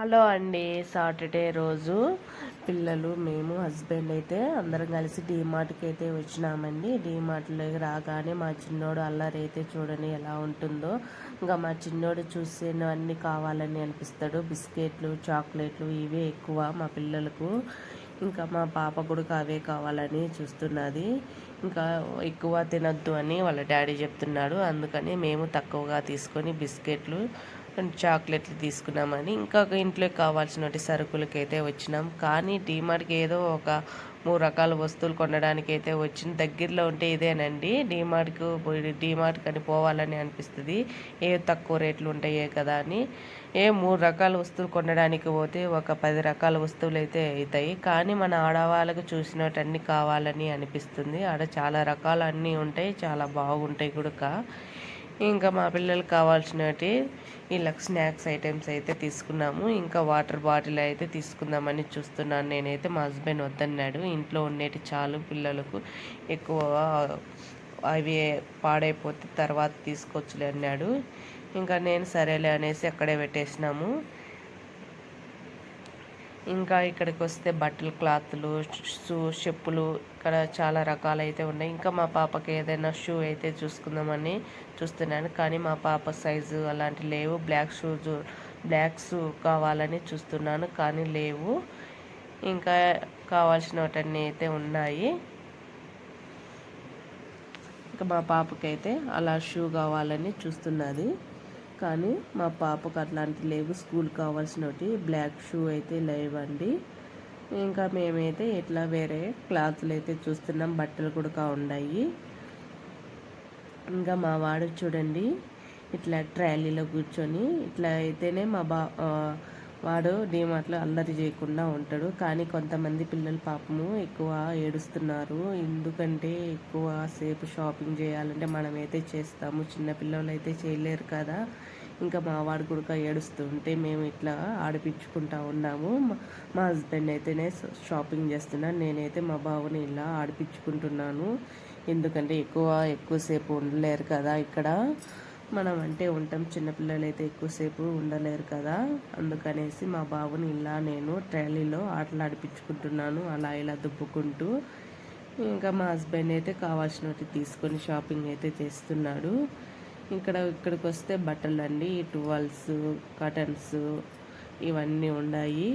Hello అండి Saturday రోజు పిల్లలు మేము హస్బెండ్ అయితే అందరం కలిసి డీమార్ట్కి అయితే వచ్చినామండి. డీమార్ట్లోకి రాగానే మా చిన్నోడు అల్లరి అయితే చూడని ఎలా ఉంటుందో. ఇంకా మా చిన్నోడు చూసే అన్నీ కావాలని అనిపిస్తాడు. బిస్కెట్లు చాక్లెట్లు ఇవే ఎక్కువ మా పిల్లలకు. ఇంకా మా పాప కూడా అవే కావాలని చూస్తున్నది. ఇంకా ఎక్కువ తినద్దు అని వాళ్ళ డాడీ చెప్తున్నాడు. అందుకని మేము తక్కువగా తీసుకొని బిస్కెట్లు చాక్లెట్లు తీసుకున్నామని. ఇంకా ఇంట్లోకి కావాల్సిన సరుకులకి అయితే వచ్చినాం. కానీ డీమార్ట్కి ఏదో ఒక మూడు రకాల వస్తువులు కొనడానికి అయితే వచ్చింది. దగ్గరలో ఉంటే ఇదేనండి. డీమార్ట్కి డీమార్ట్ అని పోవాలని అనిపిస్తుంది. ఏ తక్కువ రేట్లు ఉంటాయే కదా అని. ఏ మూడు రకాల వస్తువులు కొనడానికి పోతే ఒక పది రకాల వస్తువులు అయితే అవుతాయి కానీ మన ఆడవాళ్ళకు చూసినట్టు కావాలని అనిపిస్తుంది. ఆడ చాలా రకాలు అన్నీ ఉంటాయి. చాలా బాగుంటాయి కూడా ఇంకా మా పిల్లలకు కావాల్సినవి ఇలా స్నాక్స్ ఐటమ్స్ అయితే తీసుకున్నాము. ఇంకా వాటర్ బాటిల్ అయితే తీసుకుందామని చూస్తున్నాను. నేనైతే మా హస్బెండ్ వద్దన్నాడు. ఇంట్లో ఉండేటి చాలు పిల్లలకు ఎక్కువ అవి పాడైపోతే తర్వాత తీసుకొచ్చులే అన్నాడు. ఇంకా నేను సరేలే అనేసి అక్కడే పెట్టేసినాము. ఇంకా ఇక్కడికి వస్తే బట్టలు క్లాత్లు షూ చెప్పులు ఇక్కడ చాలా రకాలు అయితే ఉన్నాయి. ఇంకా మా పాపకి ఏదైనా షూ అయితే చూసుకుందామని చూస్తున్నాను. కానీ మా పాప సైజు అలాంటి లేవు. బ్లాక్ షూస్ బ్లాక్ షూ కావాలని చూస్తున్నాను. కానీ లేవు. ఇంకా కావాల్సినవన్నీ అయితే ఉన్నాయి. ఇంకా మా పాపకైతే అలా షూ కావాలని చూస్తున్నది. కానీ మా పాపకు అట్లాంటి లేవు. స్కూల్ కావాల్సినవి బ్లాక్ షూ అయితే లేవండి. ఇంకా మేమైతే ఇట్లా వేరే క్లాత్లు అయితే చూస్తున్నాం. బట్టలు కూడా ఉన్నాయి ఇంకా మా వాడు చూడండి ఇట్లా ట్రాలీలో కూర్చొని ఇట్లా అయితేనే మా బా వాడు డీమార్ట్లో అల్లరి చేయకుండా ఉంటాడు. కానీ కొంతమంది పిల్లలు పాపము ఎక్కువ ఏడుస్తున్నారు. ఎందుకంటే ఎక్కువ సేపు షాపింగ్ చేయాలంటే మనమైతే చేస్తాము. చిన్న పిల్లలు అయితే చేయలేరు కదా. ఇంకా మా వాడు కూడా ఏడుస్తుంటే మేము ఇట్లా ఆడిపించుకుంటా ఉన్నాము. మా హస్బెండ్ అయితేనే షాపింగ్ చేస్తున్నాను నేనైతే మా బావని ఇలా ఆడిపించుకుంటున్నాను. ఎందుకంటే ఎక్కువ ఎక్కువసేపు ఉండలేరు కదా ఇక్కడ. మనం అంటే ఉంటాం. చిన్నపిల్లలు అయితే ఎక్కువసేపు ఉండలేరు కదా. అందుకనేసి మా బాబుని ఇలా నేను ట్రాలీలో ఆటలు ఆడిపించుకుంటున్నాను. అలా ఇలా దుబ్బుకుంటూ ఇంకా మా హస్బెండ్ అయితే కావాల్సినవి తీసుకొని షాపింగ్ అయితే చేస్తున్నాడు. ఇక్కడ ఇక్కడికి వస్తే బట్టలు అండి టువల్స్ కటన్స్ ఇవన్నీ ఉన్నాయి.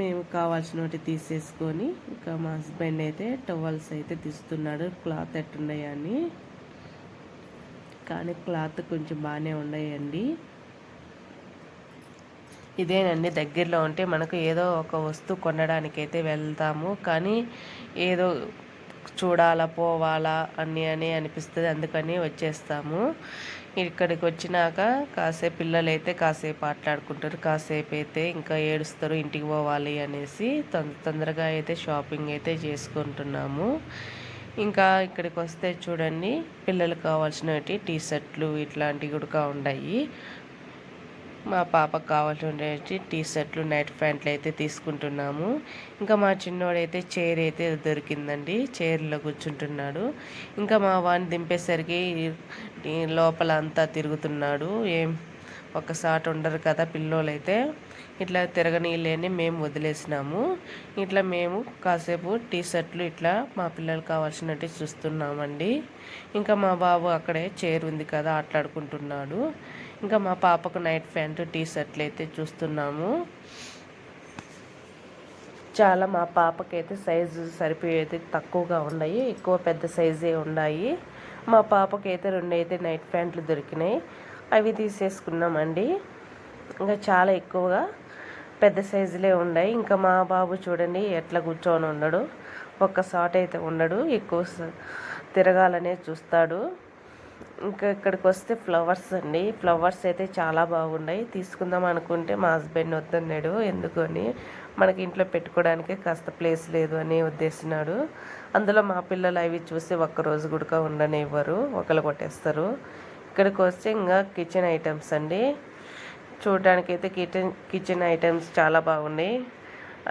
మేము కావాల్సినవి తీసేసుకొని ఇంకా మా హస్బెండ్ అయితే టవల్స్ అయితే తీస్తున్నాడు. క్లాత్ ఎట్టున్నాయని కానీ క్లాత్ కొంచెం బాగానే ఉన్నాయండి. ఇదేనండి దగ్గరలో ఉంటే మనకు ఏదో ఒక వస్తువు కొనడానికైతే వెళ్తాము. కానీ ఏదో చూడాలా పోవాలా అని అని అనిపిస్తుంది. అందుకని వచ్చేస్తాము. ఇక్కడికి వచ్చినాక కాసేపు పిల్లలు అయితే కాసేపు ఆటలాడుకుంటారు. కాసేపు అయితే ఇంకా ఏడుస్తారు ఇంటికి పోవాలి అనేసి తొందరగా అయితే షాపింగ్ అయితే చేసుకుంటున్నాము. ఇంకా ఇక్కడికి వస్తే చూడండి పిల్లలకు కావాల్సినవి టీ షర్ట్లు ఇట్లాంటివి కూడా ఉన్నాయి మా పాపకు కావాల్సినవి టీ షర్ట్లు నైట్ ప్యాంట్లు అయితే తీసుకుంటున్నాము. ఇంకా మా చిన్నోడైతే చైర్ అయితే దొరికిందండి చైర్లో కూర్చుంటున్నాడు. ఇంకా మా వాడిని దింపేసరికి లోపల అంతా తిరుగుతున్నాడు. ఏం ఒకసారి ఉండరు కదా పిల్లోలైతే. ఇట్లా తిరగనీళ్ళని మేము వదిలేసినాము. ఇట్లా మేము కాసేపు టీ షర్ట్లు ఇట్లా మా పిల్లలు కావాల్సినట్టు చూస్తున్నామండి. ఇంకా మా బాబు అక్కడే చైర్ ఉంది కదా ఆటలాడుకుంటున్నాడు. ఇంకా మా పాపకు నైట్ ప్యాంటు టీ షర్ట్లు అయితే చూస్తున్నాము. చాలా మా పాపకైతే సైజు సరిపోయేది తక్కువగా ఉన్నాయి ఎక్కువ పెద్ద సైజే ఉన్నాయి. మా పాపకైతే రెండు అయితే నైట్ ప్యాంట్లు దొరికినాయి. అవి తీసేసుకున్నామండి. ఇంకా చాలా ఎక్కువగా పెద్ద సైజులే ఉన్నాయి. ఇంకా మా బాబు చూడండి ఎట్లా కూర్చొని ఉండడు ఒక్క షాట్ అయితే ఉండడు. ఎక్కువ తిరగాలనే చూస్తాడు. ఇంకా ఇక్కడికి వస్తే ఫ్లవర్స్ అండి. ఫ్లవర్స్ అయితే చాలా బాగున్నాయి. తీసుకుందాం అనుకుంటే మా హస్బెండ్ వద్దన్నాడు. ఎందుకని? మనకి ఇంట్లో పెట్టుకోవడానికి కాస్త ప్లేస్ లేదు అని ఉద్దేశినాడు. అందులో మా పిల్లలు అవి చూసి ఒక్కరోజు గుడక ఉండనివ్వరు. ఒకరు కొట్టేస్తారు. ఇక్కడికి వస్తే ఇంకా కిచెన్ ఐటమ్స్ అండి. చూడడానికైతే కిచెన్ కిచెన్ ఐటమ్స్ చాలా బాగున్నాయి.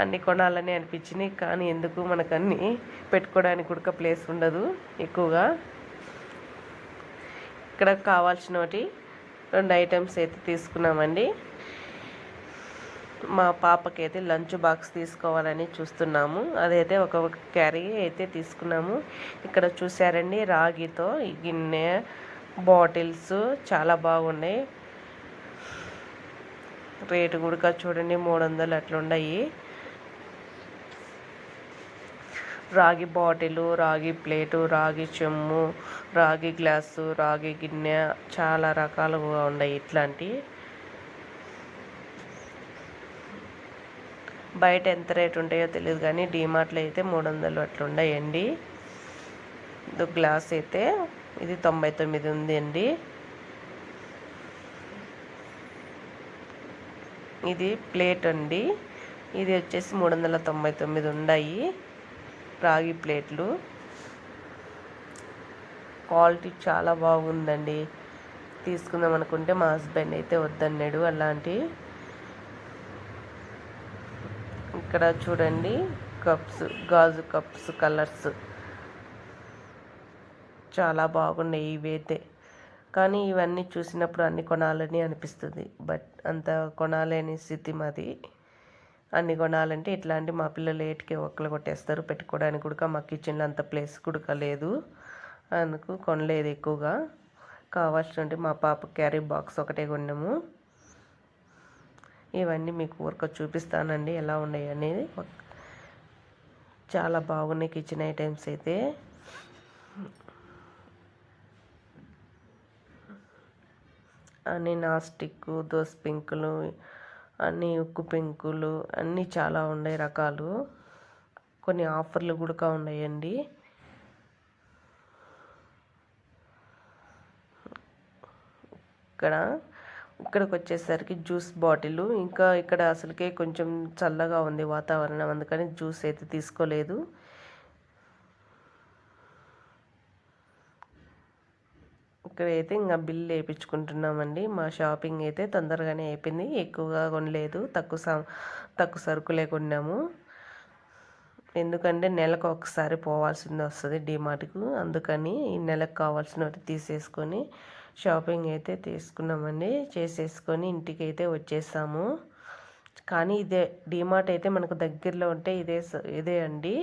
అన్ని కొనాలని అనిపించినాయి కానీ ఎందుకు మనకు అన్నీ పెట్టుకోవడానికి కూడా ప్లేస్ ఉండదు ఎక్కువగా. ఇక్కడ కావాల్సినవి రెండు ఐటమ్స్ అయితే తీసుకున్నామండి. మా పాపకైతే లంచ్ బాక్స్ తీసుకోవాలని చూస్తున్నాము. అదైతే ఒక క్యారీ అయితే తీసుకున్నాము. ఇక్కడ చూసారండి రాగితో ఈ గిన్నె బాటిల్స్ చాలా బాగున్నాయి. రేటు కూడా చూడండి మూడు వందలు అట్లున్నాయి రాగి బాటిలు రాగి ప్లేటు రాగి చెమ్ము రాగి గ్లాసు రాగి గిన్నె చాలా రకాలుగా ఉన్నాయి ఇట్లాంటి. బయట ఎంత రేట్ ఉంటాయో తెలియదు కానీ డీమార్ట్లో అయితే మూడు వందలు అట్లా గ్లాస్ అయితే ఇది తొంభై తొమ్మిది ఉంది అండి. ఇది ప్లేట్ అండి. ఇది వచ్చేసి మూడు వందల తొంభై తొమ్మిది ఉన్నాయి రాగి ప్లేట్లు. క్వాలిటీ చాలా బాగుందండి. తీసుకుందాం అనుకుంటే మా హస్బెండ్ అయితే వద్దన్నాడు అలాంటి. ఇక్కడ చూడండి కప్స్ గాజు కప్స్ కలర్స్. చాలా బాగున్నాయి ఇవైతే. కానీ ఇవన్నీ చూసినప్పుడు అన్ని కొనాలని అనిపిస్తుంది. బట్ అంత కొనాలని స్థితి మాది. అన్ని కొనాలంటే ఇట్లాంటి మా పిల్లలు ఏటికి ఒక్కలు కొట్టేస్తారు. పెట్టుకోవడానికి కూడా మా కిచెన్లో అంత ప్లేస్ కూడా లేదు. అందుకు కొనలేదు ఎక్కువగా. కావాల్సినట్టు మా పాప క్యారీ బాక్స్ ఒకటే కొన్నాము. ఇవన్నీ మీకు ఊరిక చూపిస్తానండి ఎలా ఉన్నాయి అనేది. చాలా బాగున్నాయి కిచెన్ ఐటమ్స్ అయితే. అన్ని నాస్టిక్కు దోస్ పింకులు అన్నీ ఉక్కు పెంకులు అన్నీ చాలా ఉన్నాయి రకాలు. కొన్ని ఆఫర్లు కూడా ఉన్నాయండి. ఇక్కడ ఇక్కడికి వచ్చేసరికి జ్యూస్ బాటిల్. ఇంకా ఇక్కడ అసలుకే కొంచెం చల్లగా ఉంది వాతావరణం. అందుకని జ్యూస్ అయితే తీసుకోలేదు. అయితే ఇంకా బిల్ వేయించుకుంటున్నామండి మా షాపింగ్ అయితే తొందరగానే అయిపోయింది. ఎక్కువగా కొనలేదు. తక్కువ తక్కువ సరుకులే కొన్నాము. ఎందుకంటే నెలకు ఒకసారి పోవాల్సింది వస్తుంది డిమార్ట్కు. అందుకని ఈ నెలకు కావాల్సినవి తీసేసుకొని షాపింగ్ అయితే తీసుకున్నామండి. చేసేసుకొని ఇంటికి అయితే వచ్చేసాము. కానీ ఇదే డిమార్ట్ అయితే మనకు దగ్గరలో ఉంటే ఇదే ఇదే అండి.